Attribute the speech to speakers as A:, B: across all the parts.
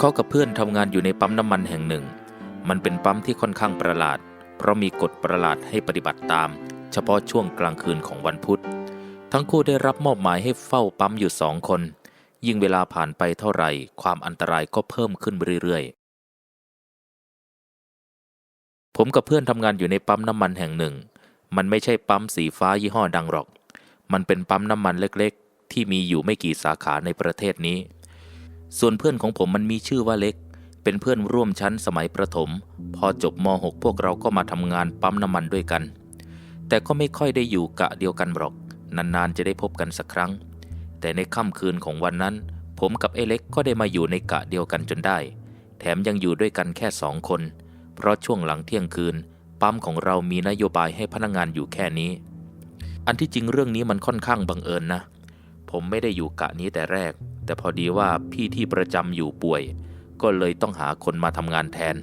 A: เขากับเพื่อนทำงานอยู่ในปั๊มน้ำมันแห่งหนึ่ง มันเป็นปั๊มที่ค่อนข้างประหลาด เพราะมีกฎประหลาดให้ปฏิบัติตาม เฉพาะช่วงกลางคืนของวันพุธ ทั้งคู่ได้รับมอบหมายให้เฝ้าปั๊มอยู่สองคน ยิ่งเวลาผ่านไปเท่าไหร่ ความอันตรายก็เพิ่มขึ้นเรื่อยๆ ผมกับเพื่อนทำงานอยู่ในปั๊มน้ำมันแห่งหนึ่ง มันไม่ใช่ปั๊มสีฟ้ายี่ห้อดังหรอก มันเป็นปั๊มน้ำมันเล็กๆ ที่มีอยู่ไม่กี่สาขาในประเทศนี้ ส่วนเพื่อนของผมมันมีชื่อว่าเล็ก เป็นเพื่อนร่วมชั้นสมัยประถม พอจบม .6 พวกเราก็มาทำงานปั๊มน้ำมันด้วยกัน แต่ก็ไม่ค่อยได้อยู่กะเดียวกันหรอก นานๆจะได้พบกันสักครั้ง แต่ในค่ำคืนของวันนั้น ผมกับไอ้เล็กก็ได้มาอยู่ในกะเดียวกันจนได้ แถมยังอยู่ด้วยกันแค่สองคน เพราะช่วงหลังเที่ยงคืน ปั๊มของเรามีนโยบายให้พนักงานอยู่แค่นี้ อันที่จริงเรื่องนี้มันค่อนข้างบังเอิญนะ ผมไม่ได้อยู่กะนี้แต่แรก แต่พอดีว่าพี่ที่ประจำอยู่ป่วย ก็เลยต้องหาคนมาทำงานแทน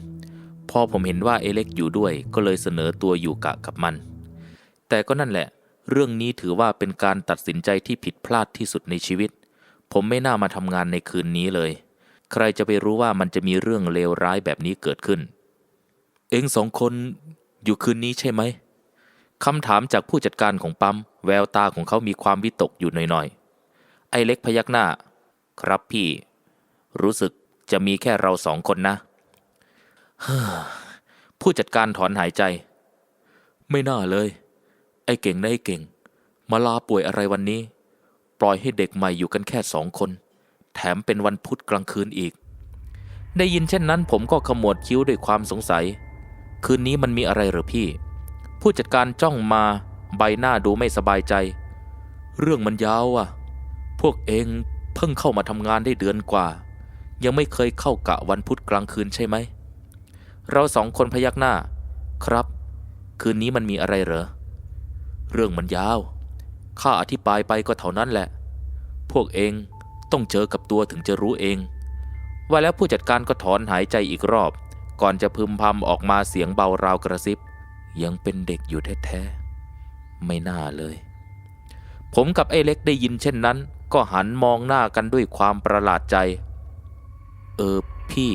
A: พอผมเห็นว่าเอเล็กอยู่ด้วยก็เลยเสนอตัวอยู่กะกับมัน แต่ก็นั่นแหละ เรื่องนี้ถือว่าเป็นการตัดสินใจที่ผิดพลาดที่สุดในชีวิต ผมไม่น่ามาทำงานในคืนนี้เลย ใครจะไปรู้ว่ามันจะมีเรื่องเลวร้ายแบบนี้เกิดขึ้น เองสองคนอยู่คืนนี้ใช่ไหมคำถามจากผู้จัดการของปั๊มแววตาของเขามีความวิตกอยู่หน่อยๆไอเล็กพยักหน้า ครับพี่ รู้สึกจะมีแค่เราสองคนนะ ผู้จัดการถอนหายใจ ไม่น่าเลย ไอ้เก่งนะไอ้เก่ง มาลาป่วยอะไรวันนี้ ปล่อยให้เด็กใหม่อยู่กันแค่สองคน แถมเป็นวันพุธกลางคืนอีก ได้ยินเช่นนั้น ผมก็ขมวดคิ้วด้วยความสงสัย คืนนี้มันมีอะไรหรือพี่ ผู้จัดการจ้องมาใบหน้าดูไม่สบายใจ เรื่องมันยาวอะ พวกเอง เพิ่งเข้ามาทำงานได้เดือนกว่า ยังไม่เคยเข้ากะวันพุธกลางคืนใช่ไหม เราสองคนพยักหน้า ครับ คืนนี้มันมีอะไรเหรอ เรื่องมันยาว ข้าอธิบายไปก็เท่านั้นแหละ พวกเองต้องเจอกับตัวถึงจะรู้เอง ว่าแล้วผู้จัดการก็ถอนหายใจอีกรอบ ก่อนจะพึมพำออกมาเสียงเบาราวกระซิบ ยังเป็นเด็กอยู่แท้ๆ ไม่น่าเลย ผมกับไอ้เล็กได้ยินเช่นนั้น ก็หันมองหน้ากันด้วยความประหลาดใจ เออพี่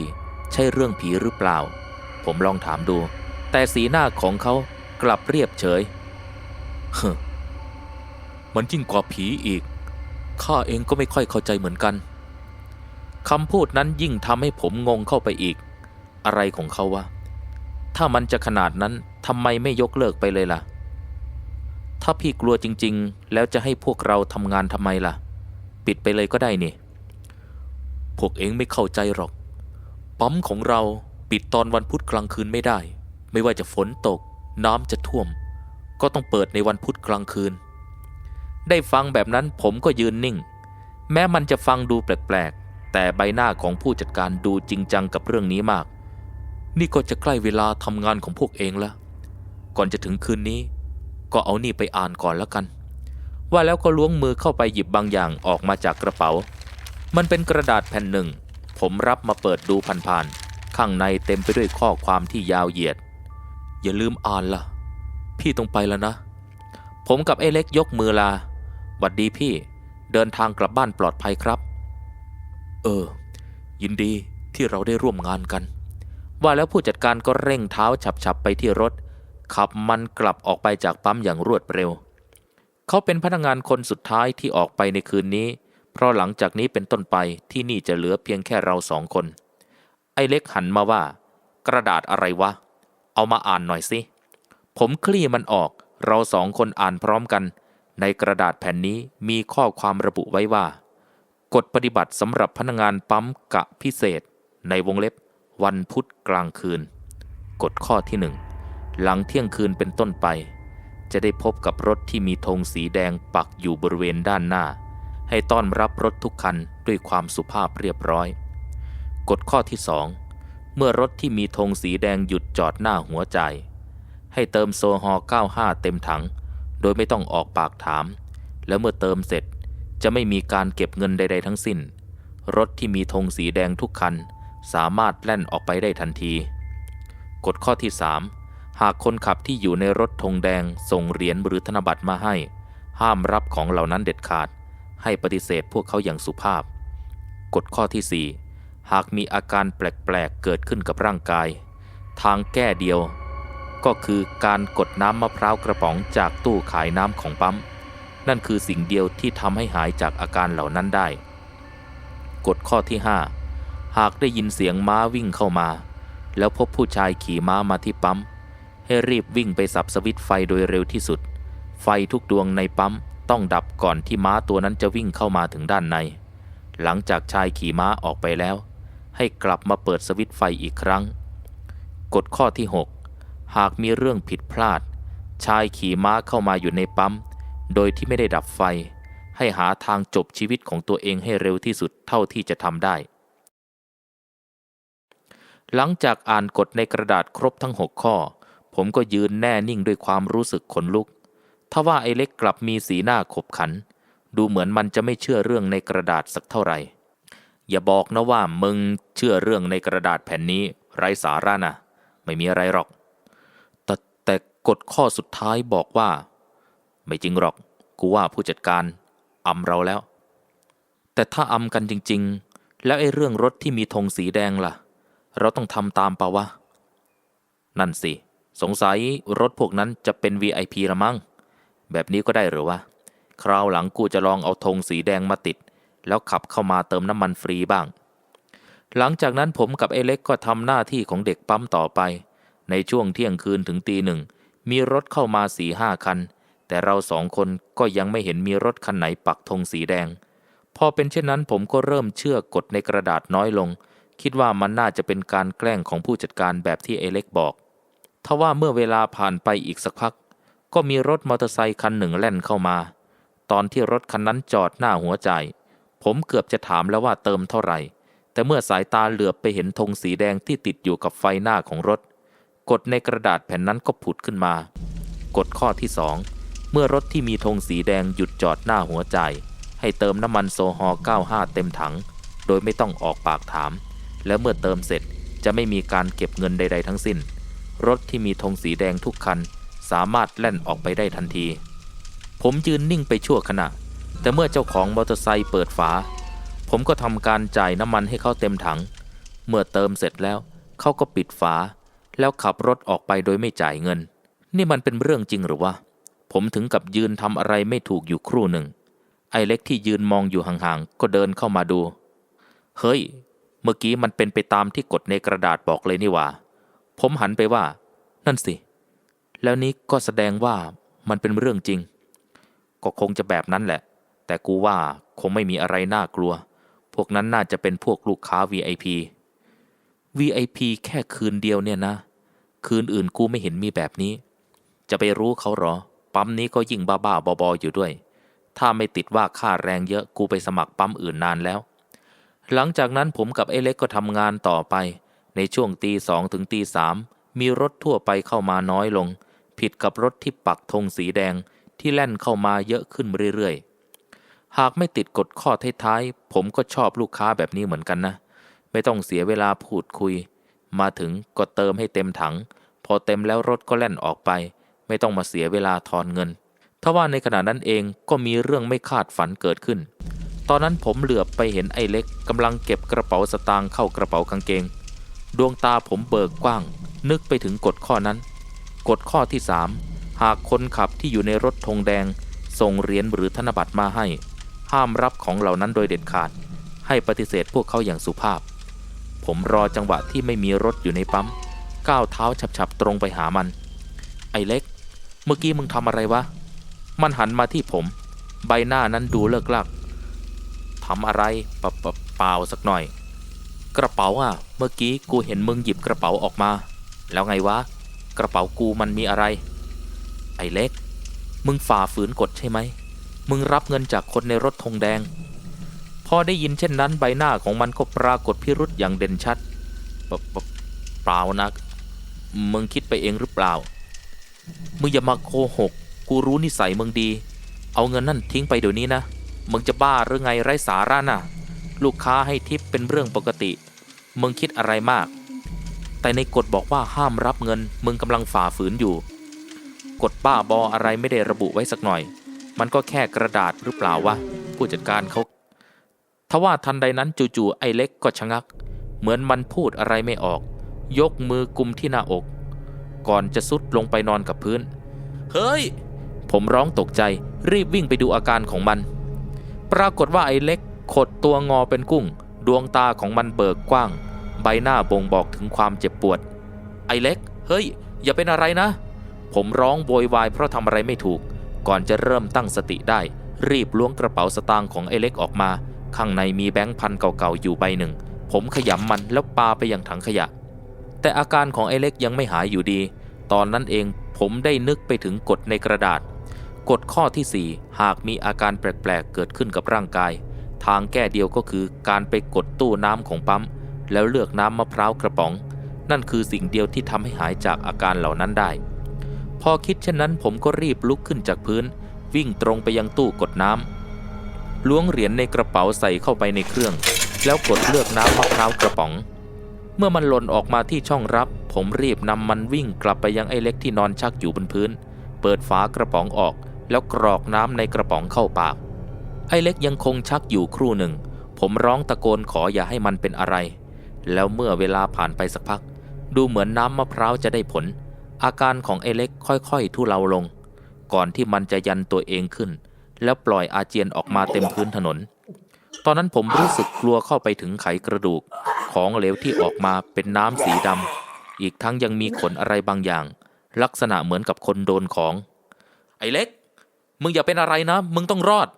A: ใช่เรื่องผีหรือเปล่า ผมลองถามดู แต่สีหน้าของเขากลับเรียบเฉยเฮ้อมันยิ่งกว่าผีอีก ข้าเองก็ไม่ค่อยเข้าใจเหมือนกันคำพูดนั้นยิ่งทำให้ผมงงเข้าไปอีก อะไรของเขาวะ ถ้ามันจะขนาดนั้นทำไมไม่ยกเลิกไปเลยล่ะ ถ้าพี่กลัวจริง ๆ แล้วจะให้พวกเราทำงานทำไมล่ะ ปิดไปเลยก็ได้นี่ พวกเองไม่เข้าใจหรอก ปั๊มของเราปิดตอนวันพุธกลางคืนไม่ได้ ไม่ว่าจะฝนตก น้ำจะท่วม ก็ต้องเปิดในวันพุธกลางคืน ได้ฟังแบบนั้นผมก็ยืนนิ่ง แม้มันจะฟังดูแปลกๆ แต่ใบหน้าของผู้จัดการดูจริงจังกับเรื่องนี้มาก นี่ก็จะใกล้เวลาทำงานของพวกเองแล้ว ก่อนจะถึงคืนนี้ ก็เอานี่ไปอ่านก่อนแล้วกัน ว่าแล้วก็ล้วงมือเข้าไปหยิบบางอย่างออกมาจากกระเป๋า มันเป็นกระดาษแผ่นหนึ่ง ผมรับมาเปิดดูผ่านๆ ข้างในเต็มไปด้วยข้อความที่ยาวเหยียด อย่าลืมอ่านล่ะ พี่ต้องไปแล้วนะ ผมกับไอ้เล็กยกมือลาหวัดดีพี่ เดินทางกลับบ้านปลอดภัยครับ เออ ยินดีที่เราได้ร่วมงานกัน ว่าแล้วผู้จัดการก็เร่งเท้าฉับๆไปที่รถ ขับมันกลับออกไปจากปั๊มอย่างรวดเร็ว เขาเป็นพนักงานคนสุดท้ายที่ออกไปในคืนนี้ เพราะหลังจากนี้เป็นต้นไปที่นี่จะเหลือเพียงแค่เราสองคน ไอ้เล็กหันมาว่า กระดาษอะไรวะ เอามาอ่านหน่อยสิ ผมคลี่มันออก เราสองคนอ่านพร้อมกัน ในกระดาษแผ่นนี้มีข้อความระบุไว้ว่า กฎปฏิบัติสำหรับพนักงานปั๊มกะพิเศษ ในวงเล็บ วันพุธกลางคืน กฎข้อที่หนึ่งหลังเที่ยงคืนเป็นต้นไป จะได้พบกับรถที่มีธงสีแดงปักอยู่บริเวณด้านหน้า ให้ต้อนรับรถทุกคันด้วยความสุภาพเรียบร้อย กฎข้อที่สองเมื่อรถที่มีธงสีแดงหยุดจอดหน้าหัวใจ ให้เติมโซฮอล์95 เต็มถัง โดยไม่ต้องออกปากถาม แล้วเมื่อเติมเสร็จจะไม่มีการเก็บเงินใด ๆ ทั้งสิ้น รถที่มีธงสีแดงทุกคัน สามารถแล่นออกไปได้ทันที กฎข้อที่ 3 หากคนขับที่อยู่ในรถธงแดงส่งเหรียญหรือธนบัตรมาให้ ห้ามรับของเหล่านั้นเด็ดขาด ให้ปฏิเสธพวกเขาอย่างสุภาพ กฎข้อที่ 4 หากมีอาการแปลกๆเกิดขึ้นกับร่างกาย ทางแก้เดียว ก็คือการกดน้ำมะพร้าวกระป๋องจากตู้ขายน้ำของปั๊ม นั่นคือสิ่งเดียวที่ทำให้หายจากอาการเหล่านั้นได้ กฎข้อที่ 5 หากได้ยินเสียงม้าวิ่งเข้ามา แล้วพบผู้ชายขี่ม้ามาที่ปั๊ม ให้รีบวิ่งไปสับสวิตไฟโดยเร็วที่สุด ไฟทุกดวงในปั๊มต้องดับก่อนที่ม้าตัวนั้นจะวิ่งเข้ามาถึงด้านใน หลังจากชายขี่ม้าออกไปแล้ว ให้กลับมาเปิดสวิตไฟอีกครั้ง กฎข้อที่ 6 หากมีเรื่องผิดพลาด ชายขี่ม้าเข้ามาอยู่ในปั๊ม โดยที่ไม่ได้ดับไฟ ให้หาทางจบชีวิตของตัวเองให้เร็วที่สุดเท่าที่จะทำได้ หลังจากอ่านกฎในกระดาษครบทั้ง 6 ข้อ ผมก็ยืนแน่นิ่งด้วยความรู้สึกขนลุกทว่าไอ้เล็กกลับมีสีหน้าขบขัน ดูเหมือนมันจะไม่เชื่อเรื่องในกระดาษสักเท่าไหร่ อย่าบอกนะว่ามึงเชื่อเรื่องในกระดาษแผ่นนี้ ไร้สาระนะไม่มีอะไรหรอก แต่แต่กฎข้อสุดท้ายบอกว่า ไม่จริงหรอก กูว่าผู้จัดการอำเราแล้ว แต่ถ้าอำกันจริง ๆ แล้วไอ้เรื่องรถที่มีธงสีแดงล่ะ เราต้องทำตามปะวะ นั่นสิ สงสัยรถพวกนั้นจะเป็น VIP ละมั้ง แบบนี้ก็ได้หรือวะ คราวหลังกูจะลองเอาธงสีแดงมาติด แล้วขับเข้ามาเติมน้ำมันฟรีบ้าง หลังจากนั้นผมกับไอ้เล็กก็ทำหน้าที่ของเด็กปั๊มต่อไป ในช่วงเที่ยงคืนถึงตีหนึ่ง มีรถเข้ามาสี่ห้าคัน แต่เราสองคนก็ยังไม่เห็นมีรถคันไหนปักธงสีแดง พอเป็นเช่นนั้นผมก็เริ่มเชื่อกฎในกระดาษน้อยลง คิดว่ามันน่าจะเป็นการแกล้งของผู้จัดการแบบที่ไอ้เล็กบอก ทว่าเมื่อเวลาผ่านไปอีกสักพัก ก็มีรถมอเตอร์ไซคันหนึ่งแล่นเข้ามา ตอนที่รถคันนั้นจอดหน้าหัวใจ ผมเกือบจะถามแล้วว่าเติมเท่าไหร่ แต่เมื่อสายตาเหลือบไปเห็นธงสีแดงที่ติดอยู่กับไฟหน้าของรถกฎในกระดาษแผ่นนั้นก็ผุดขึ้นมากฎข้อที่สองเมื่อรถที่มีธงสีแดงหยุดจอดหน้าหัวใจ ให้เติมน้ำมันโซฮอล์95 เต็มถัง โดยไม่ต้องออกปากถาม และเมื่อเติมเสร็จจะไม่มีการเก็บเงินใด ๆ ทั้งสิ้น รถที่มีธงสีแดงทุกคัน สามารถแล่นออกไปได้ทันที ผมยืนนิ่งไปชั่วขณะ แต่เมื่อเจ้าของมอเตอร์ไซค์เปิดฝา ผมก็ทำการจ่ายน้ำมันให้เขาเต็มถัง เมื่อเติมเสร็จแล้วเขาก็ปิดฝา แล้วขับรถออกไปโดยไม่จ่ายเงิน นี่มันเป็นเรื่องจริงหรือวะ ผมถึงกับยืนทำอะไรไม่ถูกอยู่ครู่หนึ่ง ไอ้เล็กที่ยืนมองอยู่ห่างๆก็เดินเข้ามาดู เฮ้ย เมื่อกี้มันเป็นไปตามที่กฎในกระดาษบอกเลยนี่ว่า ผมหันไปว่า นั่นสิ แล้วนี้ก็แสดงว่ามันเป็นเรื่องจริง ก็คงจะแบบนั้นแหละ แต่กูว่าคงไม่มีอะไรน่ากลัว พวกนั้นน่าจะเป็นพวกลูกค้า VIP VIP แค่คืนเดียวเนี่ยนะ คืนอื่นกูไม่เห็นมีแบบนี้ จะไปรู้เขาหรอ ปั๊มนี้ก็ยิ่งบ้าๆบอๆอยู่ด้วย ถ้าไม่ติดว่าค่าแรงเยอะกูไปสมัครปั๊มอื่นนานแล้ว หลังจากนั้นผมกับไอ้เล็กก็ทำงานต่อไป ในช่วงตีสองถึงตีสามมีรถทั่วไปเข้ามาน้อยลง ผิดกับรถที่ปักธงสีแดงที่แล่นเข้ามาเยอะขึ้นเรื่อยๆ หากไม่ติดกฎข้อท้ายๆ ผมก็ชอบลูกค้าแบบนี้เหมือนกันนะ ไม่ต้องเสียเวลาพูดคุย มาถึงก็เติมให้เต็มถัง พอเต็มแล้วรถก็แล่นออกไป ไม่ต้องมาเสียเวลาทอนเงินทว่าในขณะนั้นเองก็มีเรื่องไม่คาดฝันเกิดขึ้น ตอนนั้นผมเหลือบไปเห็นไอ้เล็กกำลังเก็บกระเป๋าสตางค์เข้ากระเป๋ากางเกง ดวงตาผมเบิกกว้าง นึกไปถึงกฎข้อนั้น กฎข้อที่3หากคนขับที่อยู่ในรถธงแดง ส่งเหรียญหรือธนบัตรมาให้ ห้ามรับของเหล่านั้นโดยเด็ดขาด ให้ปฏิเสธพวกเขาอย่างสุภาพ ผมรอจังหวะที่ไม่มีรถอยู่ในปั๊มก้าวเท้าฉับๆตรงไปหามัน ไอ้เล็ก เมื่อกี้มึงทำอะไรวะ มันหันมาที่ผม ใบหน้านั้นดูเลิกลักทำอะไรปะปะเปล่าสักหน่อย กระเป๋าอะ เมื่อกี้กูเห็นมึงหยิบกระเป๋าออกมา แล้วไงวะ กระเป๋ากูมันมีอะไร ไอ้เล็ก มึงฝ่าฝืนกฎใช่ไหม มึงรับเงินจากคนในรถธงแดง พอได้ยินเช่นนั้นใบหน้าของมันก็ปรากฏพิรุษอย่างเด่นชัดปปะเปล่านะมึงคิดไปเองหรือเปล่า มึงอย่ามาโกหก กูรู้นิสัยมึงดี เอาเงินนั่นทิ้งไปเดี๋ยวนี้นะ มึงจะบ้าหรือไงไร้สาระน่ะ ลูกค้าให้ทิปเป็นเรื่องปกติ มึงคิดอะไรมาก แต่ในกฎบอกว่าห้ามรับเงิน มึงกำลังฝ่าฝืนอยู่ กฎบ้าบออะไรไม่ได้ระบุไว้สักหน่อย มันก็แค่กระดาษหรือเปล่าวะ ผู้จัดการเขาทว่าทันใดนั้นจู่ๆไอ้เล็กก็ชะงัก เหมือนมันพูดอะไรไม่ออก ยกมือกุมที่หน้าอก ก่อนจะซุดลงไปนอนกับพื้น เฮ้ย ผมร้องตกใจรีบวิ่งไปดูอาการของมัน ปรากฏว่าไอ้เล็ก ขดตัวงอเป็นกุ้ง ดวงตาของมันเบิกกว้าง ใบหน้าบ่งบอกถึงความเจ็บปวด ไอเล็ก เฮ้ย อย่าเป็นอะไรนะ ผมร้องโวยวายเพราะทำอะไรไม่ถูก ก่อนจะเริ่มตั้งสติได้ รีบล้วงกระเป๋าสตางค์ของไอเล็กออกมา ข้างในมีแบงค์พันเก่าๆอยู่ใบหนึ่ง ผมขยำมันแล้วปาไปยังถังขยะ แต่อาการของไอเล็กยังไม่หายอยู่ดี ตอนนั้นเองผมได้นึกไปถึงกฎในกระดาษกฎข้อที่ 4 หากมีอาการแปลก ๆ เกิดขึ้นกับร่างกาย ทางแก้เดียวก็คือการไปกดตู้น้ำของปั๊ม แล้วเลือกน้ำมะพร้าวกระป๋อง นั่นคือสิ่งเดียวที่ทำให้หายจากอาการเหล่านั้นได้ พอคิดเช่นนั้นผมก็รีบลุกขึ้นจากพื้น วิ่งตรงไปยังตู้กดน้ำล้วงเหรียญในกระเป๋าใส่เข้าไปในเครื่อง แล้วกดเลือกน้ำมะพร้าวกระป๋อง เมื่อมันหล่นออกมาที่ช่องรับ ผมรีบนำมันวิ่งกลับไปยังไอ้เล็กที่นอนชักอยู่บนพื้น เปิดฝากระป๋องออก แล้วกรอกน้ำในกระป๋องเข้าปาก ไอ้เล็กยังคงชักอยู่ครู่หนึ่ง ผมร้องตะโกนขออย่าให้มันเป็นอะไร แล้วเมื่อเวลาผ่านไปสักพัก ดูเหมือนน้ำมะพร้าวจะได้ผล อาการของไอ้เล็กค่อยๆ ทุเลาลง ก่อนที่มันจะยันตัวเองขึ้น แล้วปล่อยอาเจียนออกมาเต็มพื้นถนน ตอนนั้นผมรู้สึกกลัวเข้าไปถึงไขกระดูก ของเหลวที่ออกมาเป็นน้ำสีดำอีกทั้งยังมีขนอะไรบางอย่าง ลักษณะเหมือนกับคนโดนของ ไอ้เล็ก มึงอย่าเป็นอะไรนะ มึงต้องรอด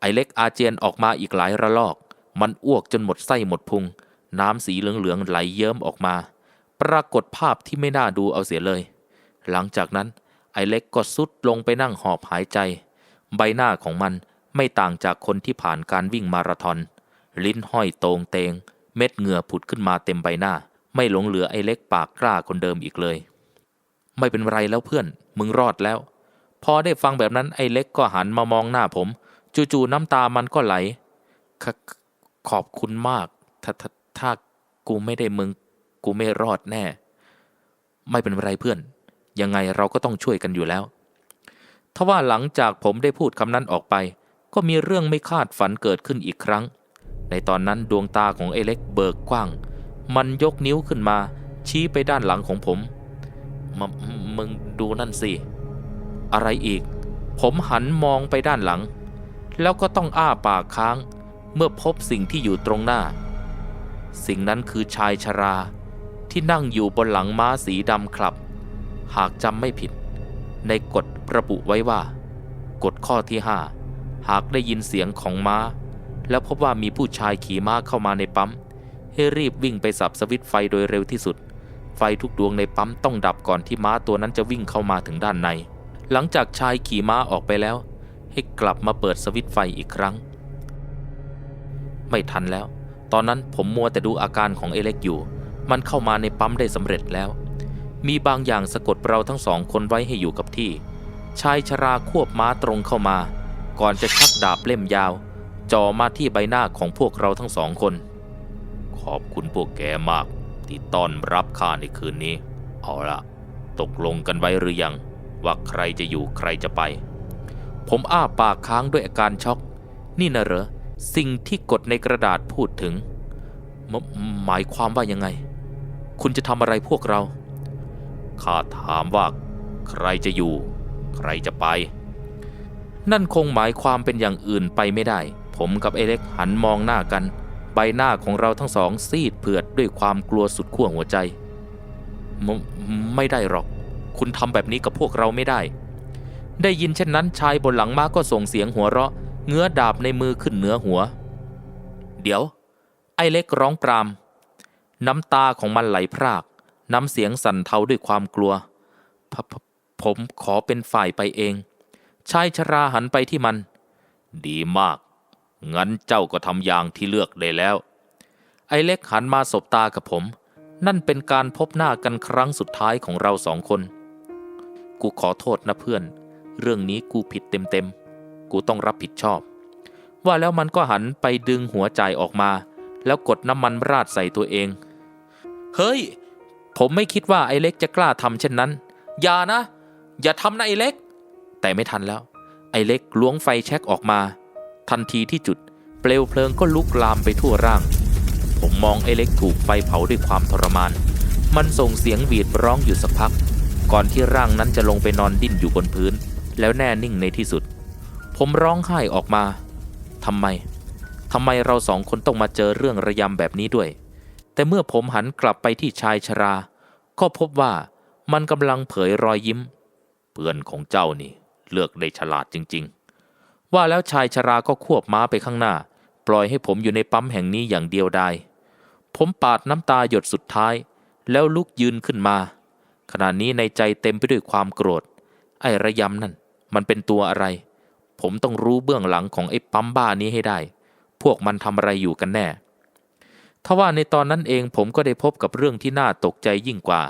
A: ไอเล็กอาเจียนออกมาอีกหลายระลอก มันอ้วกจนหมดไส้หมดพุง น้ำสีเหลืองๆไหลเยิ้มออกมา ปรากฏภาพที่ไม่น่าดูเอาเสียเลย หลังจากนั้นไอเล็กก็สุดลงไปนั่งหอบหายใจ ใบหน้าของมันไม่ต่างจากคนที่ผ่านการวิ่งมาราธอน ลิ้นห้อยโตงเตง เม็ดเหงื่อผุดขึ้นมาเต็มใบหน้า ไม่หลงเหลือไอเล็กปากกล้าคนเดิมอีกเลย ไม่เป็นไรแล้วเพื่อน มึงรอดแล้ว พอได้ฟังแบบนั้นไอเล็กก็หันมามองหน้าผม จู่ๆน้ำตามันก็ไหลขขอบคุณมาก ถ้าถ้าถ้ากูไม่ได้มึง กูไม่รอดแน่ ไม่เป็นไรเพื่อน ยังไงเราก็ต้องช่วยกันอยู่แล้วทว่าหลังจากผมได้พูดคำนั้นออกไป ก็มีเรื่องไม่คาดฝันเกิดขึ้นอีกครั้ง ในตอนนั้นดวงตาของไอ้เล็กเบิกกว้าง มันยกนิ้วขึ้นมา ชี้ไปด้านหลังของผมมมึงดูนั่นสิ อะไรอีก ผมหันมองไปด้านหลัง แล้วก็ต้องอ้าปากค้าง เมื่อพบสิ่งที่อยู่ตรงหน้า สิ่งนั้นคือชายชราที่นั่งอยู่บนหลังม้าสีดำครับ หากจำไม่ผิด ในกฎระบุไว้ว่า กฎข้อที่5หากได้ยินเสียงของม้า แล้วพบว่ามีผู้ชายขี่ม้าเข้ามาในปั๊ม ให้รีบวิ่งไปสับสวิตไฟโดยเร็วที่สุด ไฟทุกดวงในปั๊มต้องดับก่อนที่ม้าตัวนั้นจะวิ่งเข้ามาถึงด้านใน หลังจากชายขี่ม้าออกไปแล้ว ให้กลับมาเปิดสวิตไฟอีกครั้ง ไม่ทันแล้ว ตอนนั้นผมมัวแต่ดูอาการของเอเล็กอยู่ มันเข้ามาในปั๊มได้สำเร็จแล้ว มีบางอย่างสะกดเราทั้งสองคนไว้ให้อยู่กับที่ ชายชราควบม้าตรงเข้ามา ก่อนจะชักดาบเล่มยาวจ่อมาที่ใบหน้าของพวกเราทั้งสองคน ขอบคุณพวกแกมาก ที่ต้อนรับข้าในคืนนี้ เอาละตกลงกันไว้หรือยัง ว่าใครจะอยู่ใครจะไป ผมอ้าปากค้างด้วยอาการช็อก นี่นะเหรอ สิ่งที่กฎในกระดาษพูดถึงหมหมายความว่ายังไง คุณจะทำอะไรพวกเรา ข้าถามว่า ใครจะอยู่ ใครจะไป นั่นคงหมายความเป็นอย่างอื่นไปไม่ได้ ผมกับเอเล็กหันมองหน้ากัน ใบหน้าของเราทั้งสองซีดเผือดด้วยความกลัวสุดขั้วหัวใจมไม่ได้หรอก คุณทำแบบนี้กับพวกเราไม่ได้ ได้ยินเช่นนั้นชายบนหลังม้าก็ส่งเสียงหัวเราะ เงื้อดาบในมือขึ้นเหนือหัว เดี๋ยว ไอ้เล็กร้องปราม น้ำตาของมันไหลพราก น้ำเสียงสั่นเทาด้วยความกลัวผผผมขอเป็นฝ่ายไปเอง ชายชราหันไปที่มัน ดีมาก งั้นเจ้าก็ทำอย่างที่เลือกได้แล้ว ไอ้เล็กหันมาสบตากับผม นั่นเป็นการพบหน้ากันครั้งสุดท้ายของเราสองคน กูขอโทษนะเพื่อน เรื่องนี้กูผิดเต็มๆ กูต้องรับผิดชอบ ว่าแล้วมันก็หันไปดึงหัวใจออกมา แล้วกดน้ำมันราดใส่ตัวเอง เฮ้ย ผมไม่คิดว่าไอ้เล็กจะกล้าทำเช่นนั้น อย่านะ อย่าทำนะไอ้เล็ก แต่ไม่ทันแล้ว ไอ้เล็กล้วงไฟแช็กออกมา ทันทีที่จุด เปลวเพลิงก็ลุกลามไปทั่วร่าง ผมผมมองไอ้เล็กถูกไฟเผาด้วยความทรมาน มันส่งเสียงหวีดร้องอยู่สักพักก่อนที่ร่างนั้นจะลงไปนอนดิ้นอยู่บนพื้น แล้วแน่นิ่งในที่สุด ผมร้องไห้ออกมาทำไมทำไมเราสองคนต้องมาเจอเรื่องระยำแบบนี้ด้วย แต่เมื่อผมหันกลับไปที่ชายชรา ก็พบว่ามันกำลังเผยรอยยิ้ม เพื่อนของเจ้านี่เลือกได้ฉลาดจริง ๆ ว่าแล้วชายชราก็ควบม้าไปข้างหน้า ปล่อยให้ผมอยู่ในปั๊มแห่งนี้อย่างเดียวดายผมปาดน้ำตาหยดสุดท้าย แล้วลุกยืนขึ้นมา ขณะนี้ในใจเต็มไปด้วยความโกรธ ไอ้ระยำนั่น มันเป็นตัวอะไร ผมต้องรู้เบื้องหลังของไอ้ปั๊มบ้านี้ให้ได้ พวกมันทำอะไรอยู่กันแน่ทว่าในตอนนั้นเองผมก็ได้พบกับเรื่องที่น่าตกใจยิ่งกว่า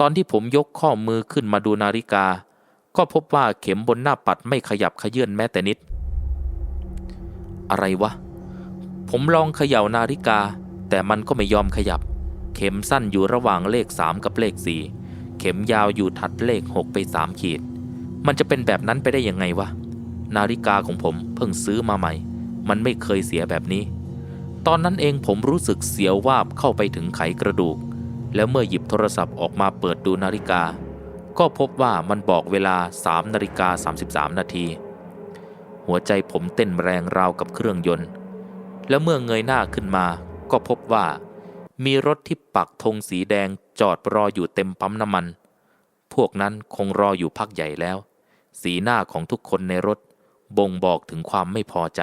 A: ตอนที่ผมยกข้อมือขึ้นมาดูนาฬิกา ก็พบว่าเข็มบนหน้าปัดไม่ขยับขยื่นแม้แต่นิด อะไรวะ ผมลองเขย่านาฬิกา แต่มันก็ไม่ยอมขยับ เข็มสั้นอยู่ระหว่างเลข 3 กับเลข 4 เข็มยาวอยู่ถัดเลข 6 ไป 3 ขีด มันจะเป็นแบบนั้นไปได้ยังไงวะ นาฬิกาของผมเพิ่งซื้อมาใหม่ มันไม่เคยเสียแบบนี้ ตอนนั้นเองผมรู้สึกเสียววาบเข้าไปถึงไขกระดูก แล้วเมื่อหยิบโทรศัพท์ออกมาเปิดดูนาฬิกา ก็พบว่ามันบอกเวลา3นาฬิกา33 นาที หัวใจผมเต้นแรงราวกับเครื่องยนต์ แล้วเมื่อเงยหน้าขึ้นมาก็พบว่า มีรถที่ปักธงสีแดงจอดรออยู่เต็มปั๊มน้ำมัน พวกนั้นคงรออยู่พักใหญ่แล้ว สีหน้าของทุกคนในรถบ่งบอกถึงความไม่พอใจ